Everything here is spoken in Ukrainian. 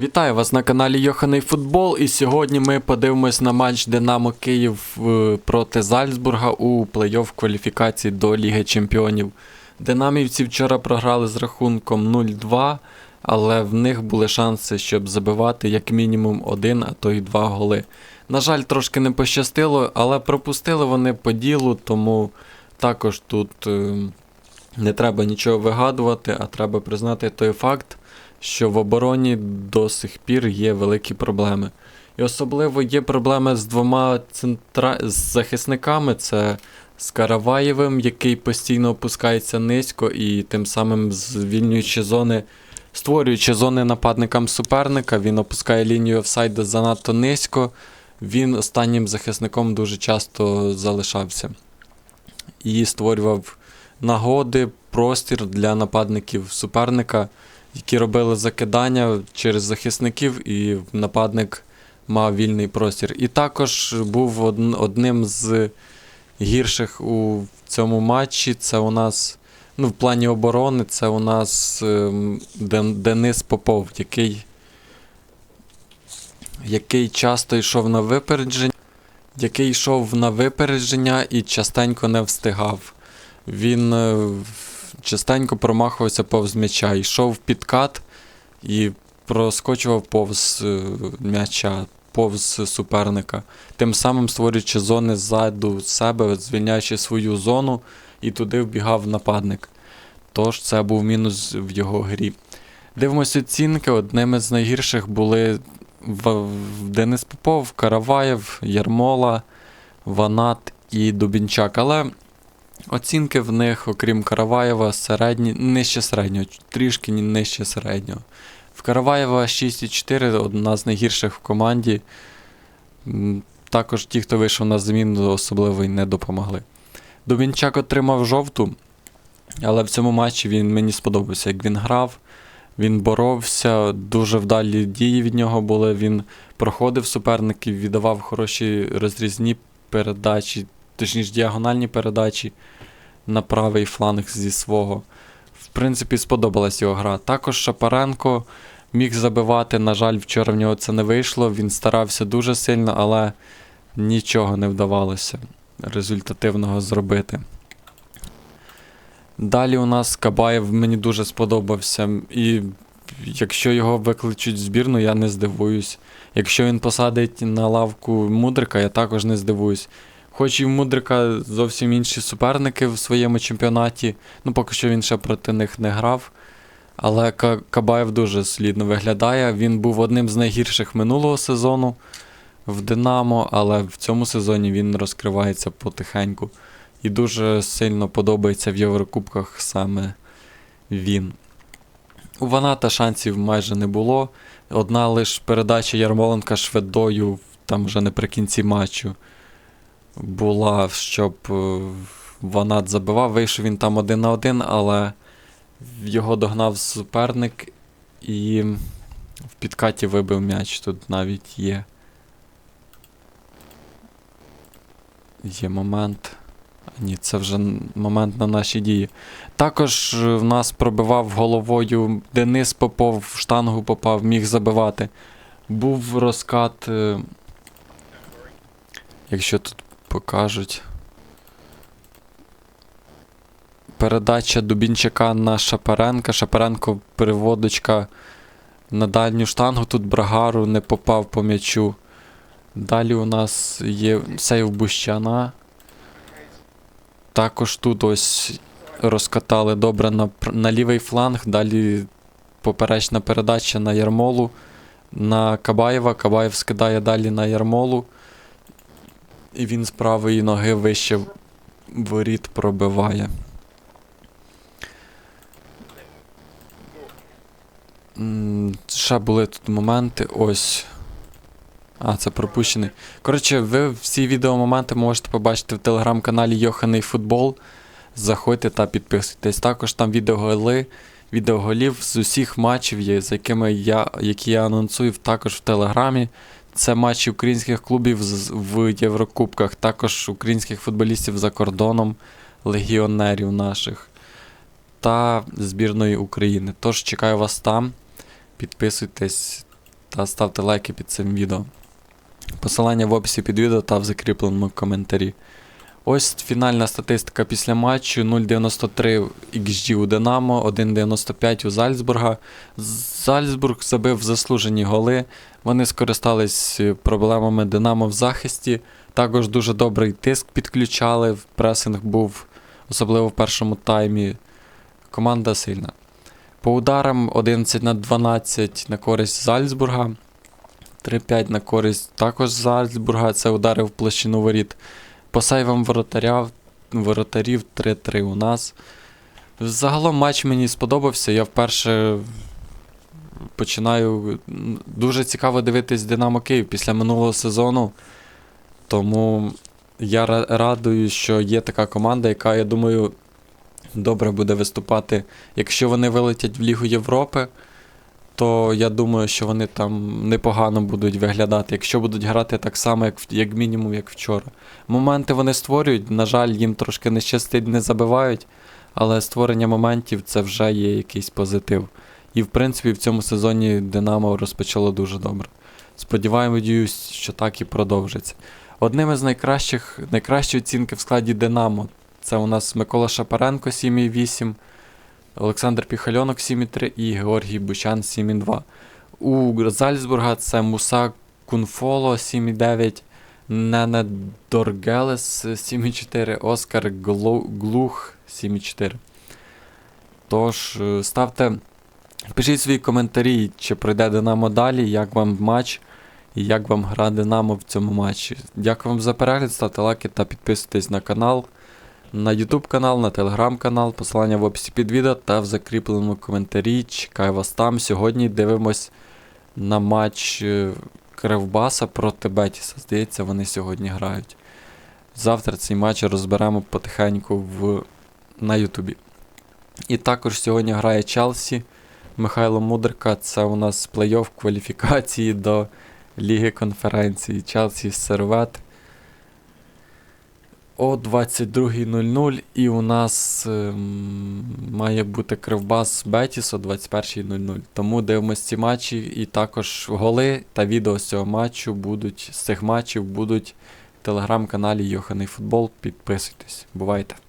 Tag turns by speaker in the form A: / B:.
A: Вітаю вас на каналі Йоханий Футбол. І сьогодні ми подивимось на матч Динамо Київ е, проти Зальцбурга у плей-офф кваліфікації до Ліги Чемпіонів. Динамівці вчора програли з рахунком 0-2, але в них були шанси, щоб забивати як мінімум один, а то й два голи. На жаль, трошки не пощастило, але пропустили вони по ділу, тому також тут е, не треба нічого вигадувати, а треба признати той факт, що в обороні до сих пір є великі проблеми. І особливо є проблеми з двома центра... з захисниками: це з Караваєвим, який постійно опускається низько, і тим самим звільнюючи зони, створюючи зони нападникам суперника, він опускає лінію офсайду занадто низько. Він останнім захисником дуже часто залишався і створював нагоди, простір для нападників суперника, які робили закидання через захисників, і нападник мав вільний простір. І також був одним з гірших у цьому матчі. Це у нас, ну, в плані оборони, це у нас ем, Ден- Денис Попов, який, який часто йшов на випередження. Який йшов на випередження і частенько не встигав. Він е, частенько промахувався повз м'яча, йшов підкат і проскочував повз е, м'яча, повз суперника, тим самим створюючи зони ззаду себе, звільняючи свою зону, і туди вбігав нападник. Тож це був мінус в його грі. Дивимося оцінки. Одними з найгірших були Денис Попов, Караваєв, Ярмола, Ванат і Дубінчак. Але оцінки в них, окрім Караваєва, середні, нижче середнього, трішки нижче середнього. В Караваєва 6,4, одна з найгірших в команді. Також ті, хто вийшов на заміну, особливо й не допомогли. Дубінчак отримав жовту, але в цьому матчі він мені сподобався, як він грав. Він боровся, дуже вдалі дії від нього були. Він проходив суперників, віддавав хороші розрізні передачі, точніше діагональні передачі на правий фланг зі свого. В принципі, сподобалась його гра. Також Шапаренко міг забивати. На жаль, вчора в нього це не вийшло. Він старався дуже сильно, але нічого не вдавалося результативного зробити. Далі у нас Кабаєв мені дуже сподобався. І якщо його викличуть в збірну, я не здивуюсь. Якщо він посадить на лавку Мудрика, я також не здивуюсь. Хоч і в Мудрика зовсім інші суперники в своєму чемпіонаті, ну поки що він ще проти них не грав. Але Кабаєв дуже солідно виглядає. Він був одним з найгірших минулого сезону в Динамо, але в цьому сезоні він розкривається потихеньку. І дуже сильно подобається в Єврокубках саме він. У Ваната шансів майже не було. Одна лише передача Ярмоленка шведою там вже наприкінці матчу була, щоб е, Ванат забивав. Вийшов він там один на один, але його догнав суперник і в підкаті вибив м'яч. Тут навіть є. Є момент. Ні, це вже момент на наші дії. Також е, в нас пробивав головою Денис Попов, в штангу попав, міг забивати. Був розкат, е, якщо тут покажуть. Передача Дубінчака на Шапаренка. Шапаренко переводочка на дальню штангу. Тут Брагару не попав по м'ячу. Далі у нас є сейв Бущана. Також тут ось розкатали добре на, на лівий фланг. Далі поперечна передача на Ярмолу. На Кабаєва. Кабаєв скидає далі на Ярмолу. І він з правої ноги вище воріт пробиває. Ще були тут моменти. Ось. А, це пропущений. Коротше, ви всі відеомоменти можете побачити в телеграм-каналі Йоханий Футбол. Заходьте та підписуйтесь. Також там відеоголи, відеоголів з усіх матчів, з якими я, які я анонсую також в Телеграмі. Це матчі українських клубів в Єврокубках, також українських футболістів за кордоном, легіонерів наших та збірної України. Тож чекаю вас там. Підписуйтесь та ставте лайки під цим відео. Посилання в описі під відео та в закріпленому коментарі. Ось фінальна статистика після матчу 0,93 XG у Динамо, 1,95 у Зальцбурга. Зальцбург забив заслужені голи. Вони скористались е, проблемами Динамо в захисті. Також дуже добрий тиск підключали. Пресинг був, особливо в першому таймі. Команда сильна. По ударам 11 на 12 на користь Зальцбурга. 3-5 на користь також Зальцбурга. Це удари в площину воріт. По сейвам воротаря, воротарів 3-3 у нас. Загалом матч мені сподобався. Я вперше починаю. Дуже цікаво дивитись Динамо Київ після минулого сезону. Тому я радую, що є така команда, яка, я думаю, добре буде виступати. Якщо вони вилетять в Лігу Європи, то я думаю, що вони там непогано будуть виглядати, якщо будуть грати так само, як, як мінімум, як вчора. Моменти вони створюють, на жаль, їм трошки не щастить, не забивають, але створення моментів це вже є якийсь позитив. І в принципі в цьому сезоні Динамо розпочало дуже добре. Сподіваємось, що так і продовжиться. Одним із найкращих, найкращі оцінки в складі Динамо це у нас Микола Шапаренко 7,8, Олександр Піхальонок 7,3 і Георгій Бучан 7,2. У Зальцбурга це Муса Кунфоло 7,9, Нене Доргелес 7,4, Оскар Глу- Глух 7,4. Тож, е, ставте, пишіть свої коментарі, чи пройде Динамо далі, як вам матч і як вам гра Динамо в цьому матчі. Дякую вам за перегляд, ставте лайки та підписуйтесь на канал, на YouTube канал, на Telegram канал, посилання в описі під відео та в закріпленому коментарі. Чекаю вас там. Сьогодні дивимось на матч е, Кривбаса проти Бетіса. Здається, вони сьогодні грають. Завтра цей матч розберемо потихеньку в... на Ютубі. І також сьогодні грає Челсі. Михайло Мудрика. Це у нас плей-офф кваліфікації до Ліги конференції Челсі Сервет. О 22.00 і у нас е, має бути Кривбас Бетіс о 21.00. Тому дивимось ці матчі і також голи та відео з цього матчу будуть з цих матчів будуть в телеграм-каналі Йоханий Футбол. Підписуйтесь. Бувайте!